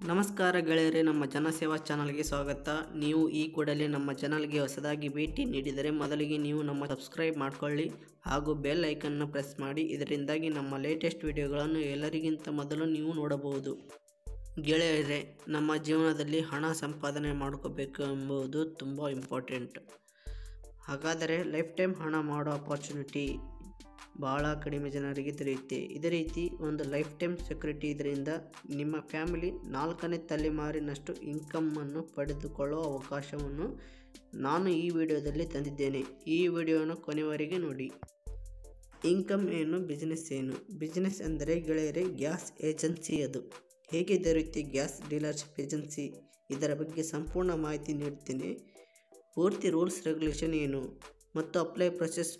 ನಮಸ್ಕಾರ ಗೆಳೆಯರೇ, ನಮ್ಮ ಜನಸೇವಾ ಚಾನಲ್ಗೆ ಸ್ವಾಗತ. ನೀವು ಈ ಕೂಡಲೇ ನಮ್ಮ ಚಾನಲ್ಗೆ ಹೊಸದಾಗಿ ಭೇಟಿ ನೀಡಿದರೆ ಮೊದಲಿಗೆ ನೀವು ನಮ್ಮ ಸಬ್ಸ್ಕ್ರೈಬ್ ಮಾಡಿಕೊಳ್ಳಿ ಹಾಗೂ ಬೆಲ್ ಐಕನ್ನ ಪ್ರೆಸ್ ಮಾಡಿ. ಇದರಿಂದಾಗಿ ನಮ್ಮ ಲೇಟೆಸ್ಟ್ ವಿಡಿಯೋಗಳನ್ನು ಎಲ್ಲರಿಗಿಂತ ಮೊದಲು ನೀವು ನೋಡಬಹುದು. ಗೆಳೆಯರೆ, ನಮ್ಮ ಜೀವನದಲ್ಲಿ ಹಣ ಸಂಪಾದನೆ ಮಾಡ್ಕೋಬೇಕು ಎಂಬುದು ತುಂಬ ಇಂಪಾರ್ಟೆಂಟ್ ಹಾಗಾದರೆ ಲೈಫ್ ಟೈಮ್ ಹಣ ಮಾಡೋ ಅಪಾರ್ಚುನಿಟಿ ಭಾಳ ಕಡಿಮೆ ಜನರಿಗೆ ದೊರೆಯುತ್ತೆ. ಇದೇ ರೀತಿ ಒಂದು ಲೈಫ್ ಟೈಮ್ ಸೆಕ್ಯೂರಿಟಿ ಇದರಿಂದ ನಿಮ್ಮ ಫ್ಯಾಮಿಲಿ ನಾಲ್ಕನೇ ತಲೆಮಾರಿನಷ್ಟು ಇನ್ಕಮ್ಮನ್ನು ಪಡೆದುಕೊಳ್ಳುವ ಅವಕಾಶವನ್ನು ನಾನು ಈ ವಿಡಿಯೋದಲ್ಲಿ ತಂದಿದ್ದೇನೆ. ಈ ವಿಡಿಯೋನ ಕೊನೆವರೆಗೆ ನೋಡಿ. ಇನ್ಕಮ್ ಏನು? ಬಿಸ್ನೆಸ್ ಏನು? ಬಿಸ್ನೆಸ್ ಅಂದರೆ ಗೆಳೆಯರೆ, ಗ್ಯಾಸ್ ಏಜೆನ್ಸಿ ಅದು. ಹೇಗೆ ದೊರೆಯುತ್ತೆ ಗ್ಯಾಸ್ ಡೀಲರ್ಶಿಪ್ ಏಜೆನ್ಸಿ? ಇದರ ಬಗ್ಗೆ ಸಂಪೂರ್ಣ ಮಾಹಿತಿ ನೀಡ್ತೀನಿ. ಪೂರ್ತಿ ರೂಲ್ಸ್ ರೆಗ್ಯುಲೇಷನ್ ಏನು? ಮತ್ತು ಅಪ್ಲೈ ಪ್ರೊಸೆಸ್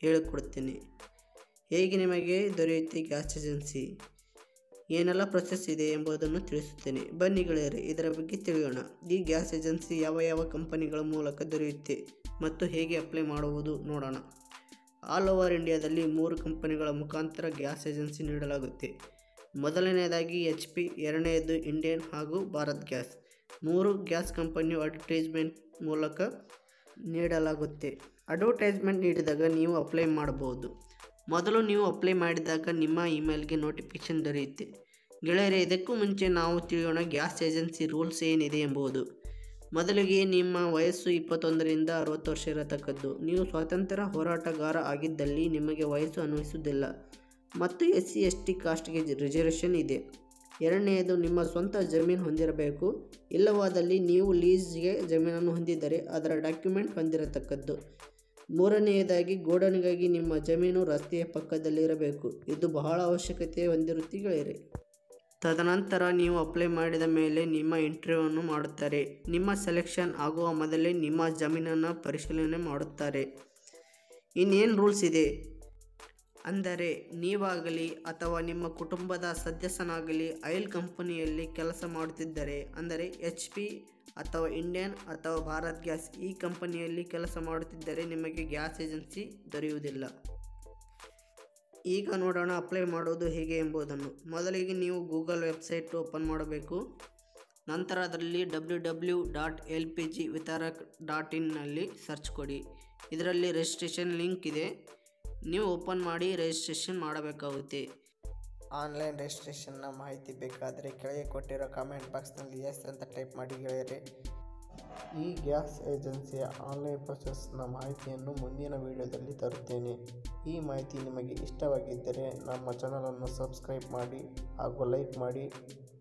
ಹೇಳಿಕೊಡ್ತೀನಿ ಹೇಗೆ ನಿಮಗೆ ದೊರೆಯುತ್ತೆ ಗ್ಯಾಸ್ ಏಜೆನ್ಸಿ? ಏನೆಲ್ಲ ಪ್ರೊಸೆಸ್ ಇದೆ ಎಂಬುದನ್ನು ತಿಳಿಸುತ್ತೇನೆ. ಬನ್ನಿ ಗೆಳೆಯರೆ, ಇದರ ಬಗ್ಗೆ ತಿಳಿಯೋಣ. ಈ ಗ್ಯಾಸ್ ಏಜೆನ್ಸಿ ಯಾವ ಯಾವ ಕಂಪನಿಗಳ ಮೂಲಕ ದೊರೆಯುತ್ತೆ ಮತ್ತು ಹೇಗೆ ಅಪ್ಲೈ ಮಾಡುವುದು ನೋಡೋಣ. ಆಲ್ ಓವರ್ ಇಂಡಿಯಾದಲ್ಲಿ ಮೂರು ಕಂಪನಿಗಳ ಮುಖಾಂತರ ಗ್ಯಾಸ್ ಏಜೆನ್ಸಿ ನೀಡಲಾಗುತ್ತೆ. ಮೊದಲನೆಯದಾಗಿ ಎಚ್ ಪಿ, ಎರಡನೆಯದು ಇಂಡಿಯನ್ ಹಾಗೂ ಭಾರತ್ ಗ್ಯಾಸ್. ಮೂರು ಗ್ಯಾಸ್ ಕಂಪನಿಯು ಅಡ್ವರ್ಟೈಸ್ಮೆಂಟ್ ಮೂಲಕ ನೀಡಲಾಗುತ್ತೆ. ಅಡ್ವರ್ಟೈಸ್ಮೆಂಟ್ ನೀಡಿದಾಗ ನೀವು ಅಪ್ಲೈ ಮಾಡಬಹುದು ಮೊದಲು ನೀವು ಅಪ್ಲೈ ಮಾಡಿದಾಗ ನಿಮ್ಮ ಇಮೇಲ್ಗೆ ನೋಟಿಫಿಕೇಶನ್ ದೊರೆಯುತ್ತೆ. ಗೆಳೆಯರೆ, ಇದಕ್ಕೂ ಮುಂಚೆ ನಾವು ತಿಳಿಯೋಣ ಗ್ಯಾಸ್ ಏಜೆನ್ಸಿ ರೂಲ್ಸ್ ಏನಿದೆ ಎಂಬುದು. ಮೊದಲಿಗೆ ನಿಮ್ಮ ವಯಸ್ಸು ಇಪ್ಪತ್ತೊಂದರಿಂದ ಅರವತ್ತು ವರ್ಷ ಇರತಕ್ಕದ್ದು. ನೀವು ಸ್ವಾತಂತ್ರ್ಯ ಹೋರಾಟಗಾರ ಆಗಿದ್ದಲ್ಲಿ ನಿಮಗೆ ವಯಸ್ಸು ಅನ್ವಯಿಸುವುದಿಲ್ಲ. ಮತ್ತು ಎಸ್ ಸಿ ಎಸ್ ಟಿ ಕಾಸ್ಟ್ಗೆ ರಿಸರ್ವೇಷನ್ ಇದೆ. ಎರಡನೆಯದು, ನಿಮ್ಮ ಸ್ವಂತ ಜಮೀನು ಹೊಂದಿರಬೇಕು. ಇಲ್ಲವಾದಲ್ಲಿ ನೀವು ಲೀಸ್ಗೆ ಜಮೀನನ್ನು ಹೊಂದಿದ್ದರೆ ಅದರ ಡಾಕ್ಯುಮೆಂಟ್ ಹೊಂದಿರತಕ್ಕದ್ದು. ಮೂರನೆಯದಾಗಿ, ಗೋಡನ್ಗಾಗಿ ನಿಮ್ಮ ಜಮೀನು ರಸ್ತೆಯ ಪಕ್ಕದಲ್ಲಿರಬೇಕು. ಇದು ಬಹಳ ಅವಶ್ಯಕತೆ ಹೊಂದಿರುತ್ತೆ ತದನಂತರ ನೀವು ಅಪ್ಲೈ ಮಾಡಿದ ಮೇಲೆ ನಿಮ್ಮ ಇಂಟರ್ವ್ಯೂವನ್ನು ಮಾಡುತ್ತಾರೆ. ನಿಮ್ಮ ಸೆಲೆಕ್ಷನ್ ಆಗುವ ಮೊದಲೇ ನಿಮ್ಮ ಜಮೀನನ್ನು ಪರಿಶೀಲನೆ ಮಾಡುತ್ತಾರೆ. ಇನ್ನೇನು ರೂಲ್ಸ್ ಇದೆ? ಅಂದರೆ ನೀವಾಗಲಿ ಅಥವಾ ನಿಮ್ಮ ಕುಟುಂಬದ ಸದಸ್ಯನಾಗಲಿ ಆಯಿಲ್ ಕಂಪನಿಯಲ್ಲಿ ಕೆಲಸ ಮಾಡುತ್ತಿದ್ದರೆ, ಅಂದರೆ ಎಚ್ ಪಿ ಅಥವಾ ಇಂಡಿಯನ್ ಅಥವಾ ಭಾರತ್ ಗ್ಯಾಸ್ ಈ ಕಂಪನಿಯಲ್ಲಿ ಕೆಲಸ ಮಾಡುತ್ತಿದ್ದರೆ ನಿಮಗೆ ಗ್ಯಾಸ್ ಏಜೆನ್ಸಿ ದೊರೆಯುವುದಿಲ್ಲ. ಈಗ ನೋಡೋಣ ಅಪ್ಲೈ ಮಾಡೋದು ಹೇಗೆ ಎಂಬುದನ್ನು. ಮೊದಲಿಗೆ ನೀವು ಗೂಗಲ್ ವೆಬ್ಸೈಟ್ ಓಪನ್ ಮಾಡಬೇಕು. ನಂತರ ಅದರಲ್ಲಿ W W dot L P G Vitarak dot ಇನ್ನಲ್ಲಿ search ಕೊಡಿ. ಇದರಲ್ಲಿ ರಿಜಿಸ್ಟ್ರೇಷನ್ ಲಿಂಕ್ ಇದೆ. ನೀವು ಓಪನ್ ಮಾಡಿ ರಿಜಿಸ್ಟ್ರೇಷನ್ ಮಾಡಬೇಕಾಗುತ್ತೆ. ಆನ್ಲೈನ್ ರಿಜಿಸ್ಟ್ರೇಷನ್ನ ಮಾಹಿತಿ ಬೇಕಾದರೆ ಕೆಳಗೆ ಕೊಟ್ಟಿರೋ ಕಾಮೆಂಟ್ ಬಾಕ್ಸ್ನಲ್ಲಿ ಎಸ್ ಅಂತ ಟೈಪ್ ಮಾಡಿ ಹೇಳಿರಿ ಈ ಗ್ಯಾಸ್ ಏಜೆನ್ಸಿಯ ಆನ್ಲೈನ್ ಪ್ರೊಸೆಸ್ನ ಮಾಹಿತಿಯನ್ನು ಮುಂದಿನ ವಿಡಿಯೋದಲ್ಲಿ ತರುತ್ತೇನೆ. ಈ ಮಾಹಿತಿ ನಿಮಗೆ ಇಷ್ಟವಾಗಿದ್ದರೆ ನಮ್ಮ ಚಾನಲನ್ನು ಸಬ್ಸ್ಕ್ರೈಬ್ ಮಾಡಿ ಹಾಗೂ ಲೈಕ್ ಮಾಡಿ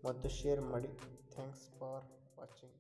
ಮತ್ತು ಶೇರ್ ಮಾಡಿ. Thanks for watching